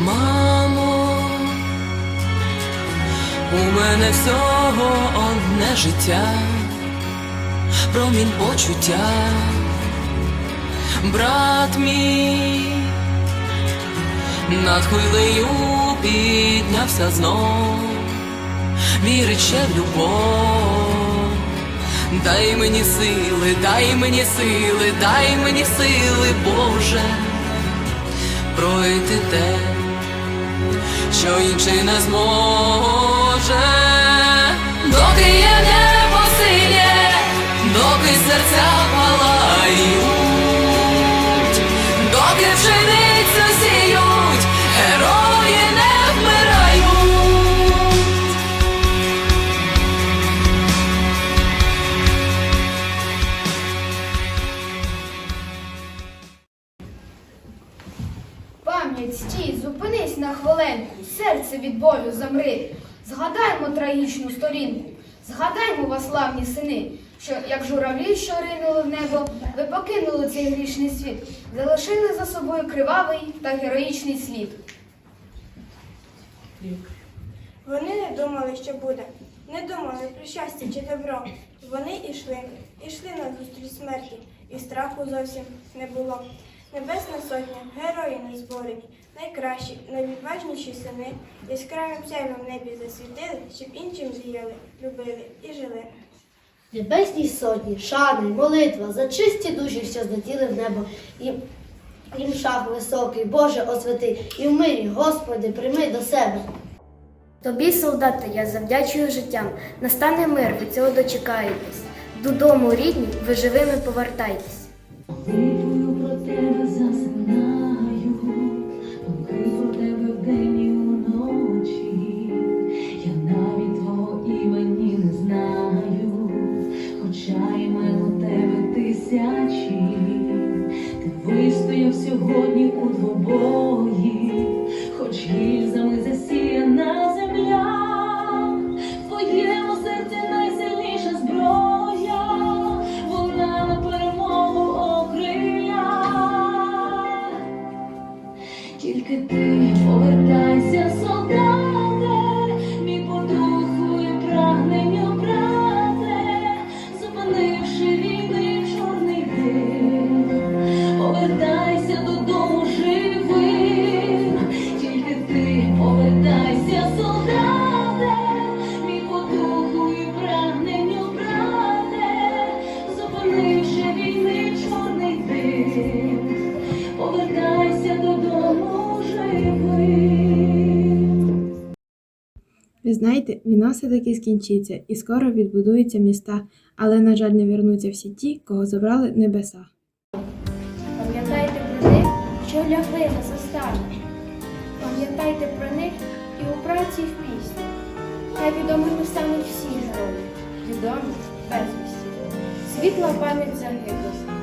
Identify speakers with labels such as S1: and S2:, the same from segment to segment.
S1: мамо, у мене всього одне життя, промінь почуття, брат мій, над хвилею піднявся знов, вірить ще в любов, дай мені сили, дай мені сили, дай мені сили, Боже. Пройти те що інший не зможе, доки є небо синє, доки серця
S2: зупинись на хвилинку, серце від болю замри. Згадаймо трагічну сторінку, згадаймо вас, славні сини, що як журавлі, що ринули в небо, ви покинули цей грішний світ, залишили за собою кривавий та героїчний слід.
S3: Вони не думали, що буде, не думали про щастя чи добро. Вони ішли, ішли на зустріч смерті, і страху зовсім не було. Небесна сотня, герої незборені, найкращі, найвідважніші сини, яскравим сяйвом в небі засвітили, щоб іншим зіяли, любили і жили.
S4: Небесній сотні, шани, молитва за чисті душі, що злетіли в небо. І їм шах високий, Боже освяти, і в мирі, Господи, прийми до себе.
S5: Тобі, солдати, я завдячую життям. Настане мир, ви цього дочекаєтесь. Додому, рідні, ви живими повертайтесь.
S6: Сьогодні двобої, хоч гільзами
S7: Знаєте, війна все-таки скінчиться і скоро відбудуються міста, але, на жаль, не вернуться всі ті, кого забрали небеса.
S2: Пам'ятайте про них, що лягли на заставі. Пам'ятайте про них і у праці, і в пісні. Хай відомими стануть всі герої, відомі безвісті. Світла пам'ять загиблих.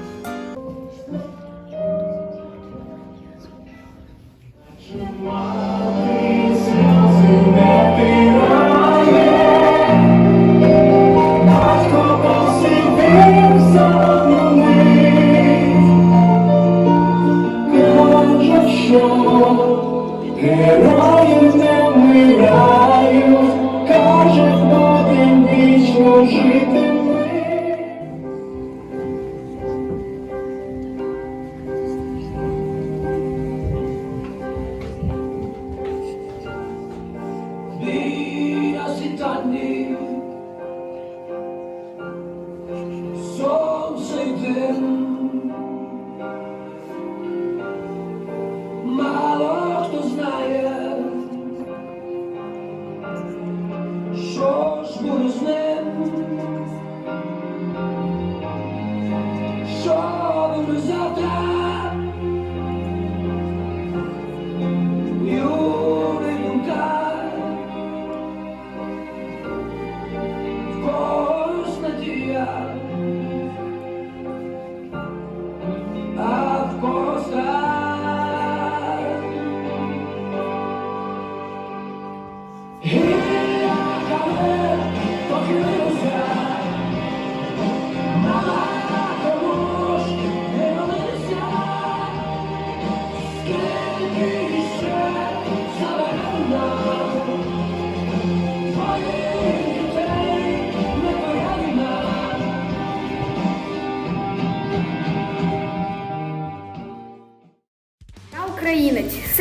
S8: Буде завтра.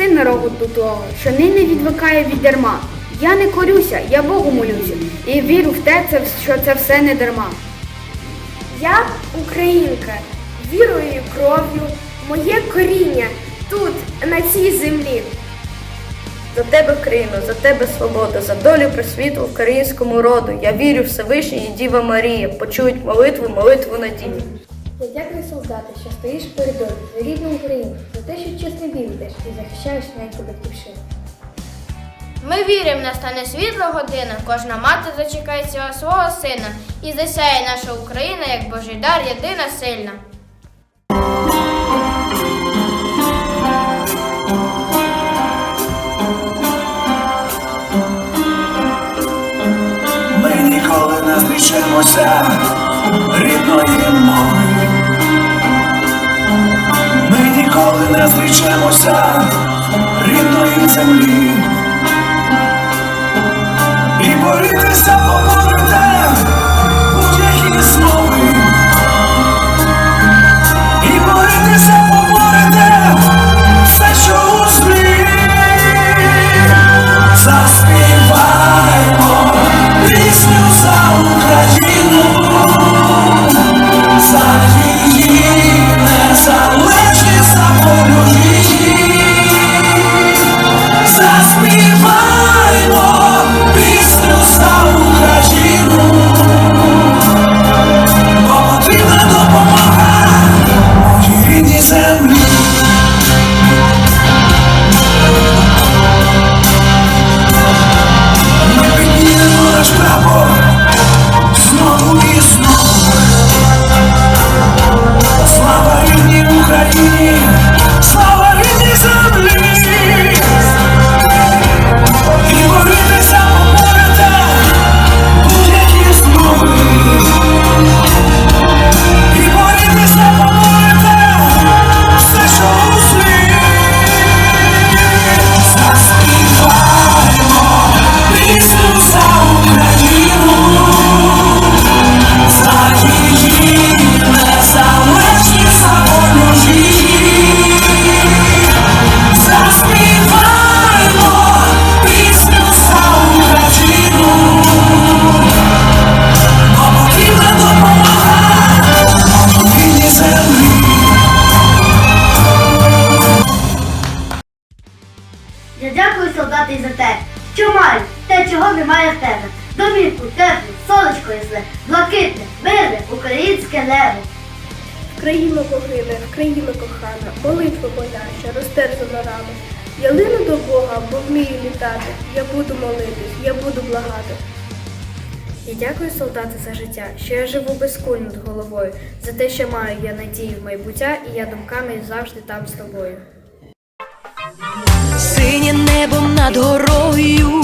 S5: Добробут до того, що нині відвикає від дарма. Я не корюся, я Богу молюся, і вірю в те, що це все не дарма. Я українка, вірою і кров'ю, моє коріння тут, на цій землі.
S9: За тебе, Україно, за тебе свобода, за долю просвіту українському роду. Я вірю в Всевишній і Діва Марія. Почують молитву, молитву надії.
S5: Я дякую солдати, що стоїш передою за рідну Україну, за те, що чесний бій і захищаєш неньку батьківщину.
S10: Ми віримо, настане світла година, кожна мати зачекає цього свого сина, і засяє наша Україна, як Божий дар, єдина сильна.
S11: Ми ніколи не зречемося рідної мови. Ніколи не зречемося рідної землі. І боритися поборете
S4: немає в тебе. Домівку, теплу, сонечко ясне, блакитне, мирне, українське небо.
S3: Країну погине, країну кохана, молитва моя, що розтерзана рами. Я лину до Бога, бо вмію літати. Я буду молитись, я буду благати.
S5: Я дякую солдати за життя, що я живу без куль над головою, за те, що маю я надію в майбуття, і я думками завжди там з тобою.
S12: Синє небом над горою,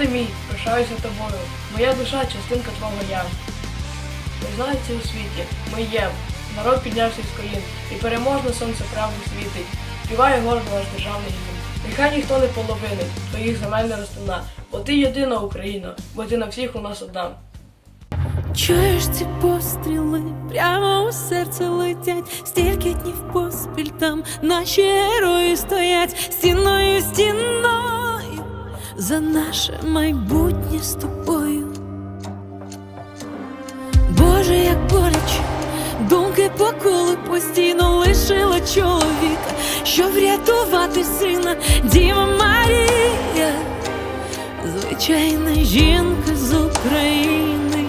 S13: Народи мій, пишаюся тобою, моя душа частинка твого я. Признається у світі, ми є. Народ піднявся з колін, і переможне сонце правди світить. Співає гордо наш державний гімн. Нехай ніхто не половинить, твоїх земель не розтина, бо ти єдина Україна, бо ти на всіх у нас одна.
S6: Чуєш ці постріли, прямо у серце летять, стільки днів поспіль там наші герої стоять стіною, стіною за наше майбутнє з тобою. Боже, як боляче, думки по колу постійно лишила чоловіка, щоб врятувати сина, Діва Марія, звичайна жінка з України.